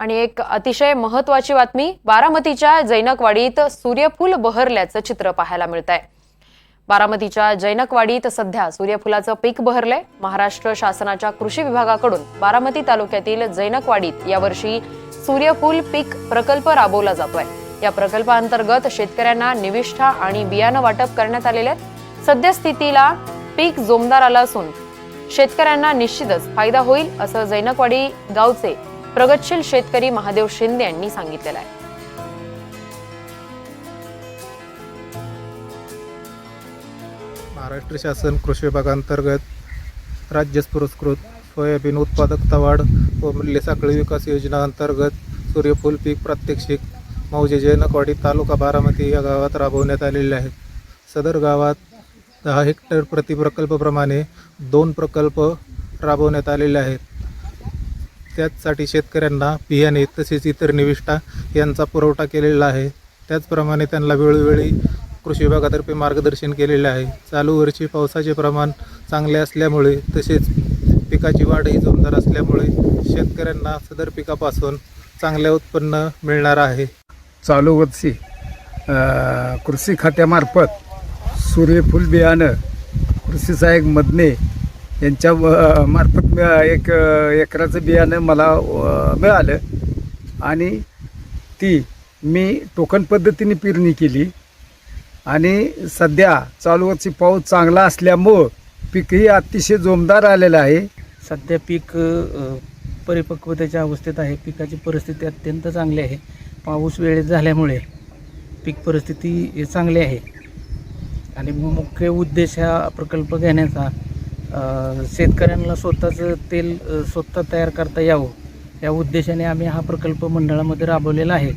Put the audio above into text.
आणि एक अतिशय महत्वाची बातमी बारामतीच्या जैनकवाडीत सूर्यफूल बहरल्याचं चित्र पाहायला मिळत आहे बारामतीच्या जैनकवाडीत सध्या सूर्यफुलाचं पीक बहरलंय. महाराष्ट्र शासनाच्या कृषी विभागाकडून बारामती तालुक्यातील जैनकवाडीत यावर्षी सूर्यफूल पीक प्रकल्प राबवला जातोय. या प्रकल्पाअंतर्गत शेतकऱ्यांना निविष्ठा आणि बियाणं वाटप करण्यात आलेले आहेत. सद्यस्थितीला पीक जोमदार आलं असून शेतकऱ्यांना निश्चितच फायदा होईल असं जैनकवाडी गावचे प्रगतशील शेतकरी महादेव शिंदे यांनी सांगितलेलं आहे. महाराष्ट्र शासन कृषी विभागांतर्गत राज्य पुरस्कृत सोयाबीन उत्पादकता वाढ व मूल्य साखळी विकास योजना अंतर्गत सूर्यफूल पीक प्रात्यक्षिक मौजे जैनकवाडी तालुका बारामती या गावात राबवण्यात आलेले आहेत सदर गावात दहा हेक्टर प्रतिप्रकल्पप्रमाणे दोन प्रकल्प राबवण्यात आलेले आहेत. त्याचसाठी शेतकऱ्यांना बियाणे तसेच इतर निविष्ठा यांचा पुरवठा केलेला आहे. त्याचप्रमाणे त्यांना वेळोवेळी कृषी विभागातर्फे मार्गदर्शन केलेले आहे. चालू वर्षी पावसाचे प्रमाण चांगले असल्यामुळे तसेच पिकाची वाढही जोरदार असल्यामुळे शेतकऱ्यांना सदर पिकापासून चांगले उत्पन्न मिळणार आहे. चालू वर्षी कृषी खात्यामार्फत सूर्यफूल बियाणं कृषी सहाय्यक मदने यांच्या व- मार्फत एक एकराचं बियाणं मला मिळालं. आणि ती मी टोकन पद्धतीने पेरणी केली. आणि सध्या चालू वर्षी पाऊस चांगला असल्यामुळं पीकही अतिशय जोमदार आलेलं आहे. सध्या पीक परिपक्वतेच्या अवस्थेत आहे. पिकाची परिस्थिती अत्यंत चांगली आहे. पाऊस वेळेत झाल्यामुळे पीक परिस्थिती चांगली आहे. आणि मुख्य उद्देश हा प्रकल्प घेण्याचा शेतकऱ्यांना स्वतःचं तेल स्वतः तयार करता यावं. या उद्देशाने आम्ही हा प्रकल्प मंडळामध्ये राबवलेला आहे.